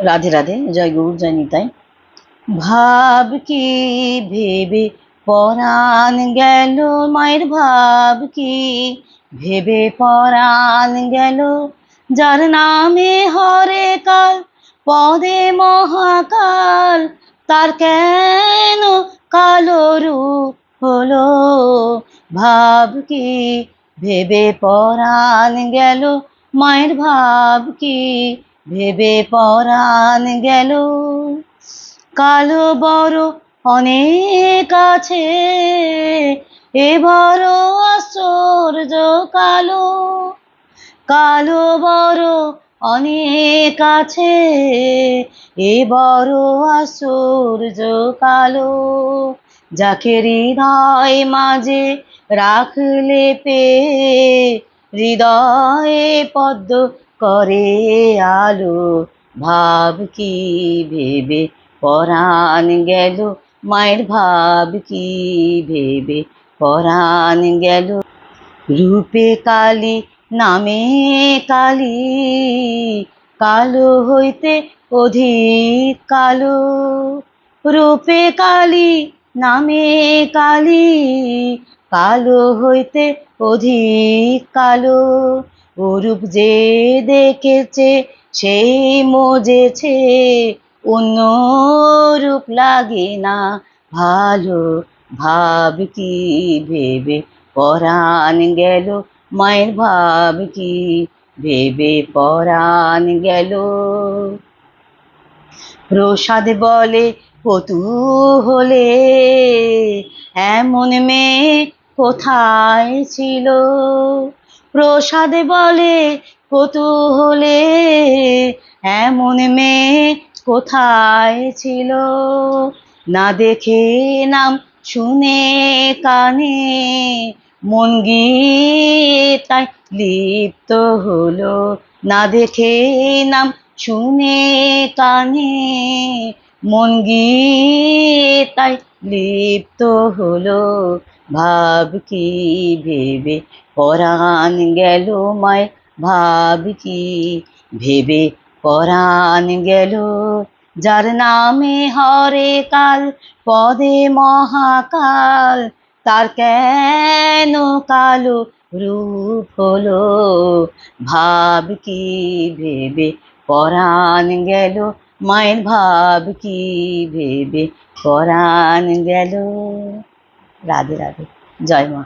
রাধে রাধে, জয় গৌর, জয় নিতাই। ভাব কি ভেবে পরাণ গেল মায়ের ভাব কি? ভেবে পরাণ গেল, যার নামে হরে কাল, পদে মহাকাল, তার কেন কালো রূপ হলো? ভাব কি ভেবে পরাণ গেল মায়ের ভাব কি? ভেবে পরাণ গেল। কালো বড় অনেক আছে, এ বড় আশ্চর্য কালো। কালো বড় অনেক আছে, এ বড় আশ্চর্য কালো। যাকে হৃদয় মাঝে রাখলে পে, হৃদয়ে পদ্ম করে আলো। ভাব কি ভেবে? পরাণ গেল। মায়ের ভাব কি ভেবে? পরাণ গেল। রূপে কালী, নামে কালী। কালো হইতে অধিক কালো। রূপে কালী, নামে কালী। কালো হইতে অধিক কালো। ওরূপ যে দেখেছে, সেই মজেছে। অন্য রূপ লাগে না, ভালো ভাব কি ভেবে? পরাণ গেল, মায়ের ভাব কি ভেবে? পরাণ গেল। প্রসাদ বলে, কতু হলে? এমন মেয়ে কোথায় ছিল? প্রসাদ বলে, কৌতূহলে এমন মেয়ে কোথায় ছিল? না দেখে নাম শুনে কানে মন তাই লিপ্ত হলো। না দেখে নাম শুনে কানে মন তাই লিপ্ত হলো, ভাব কি ভেবে? পরাণ গেল মায়, ভাব কি ভেবে? পরাণ গেল, যার নামে হরে কাল, পদে মহাকাল, তার কেন কালো রূপ হলো? ভাব কি ভেবে? পরাণ গেল মায়ের ভাব কি ভেবে পরাণ গেল? রাধে রাধে। জয় মা।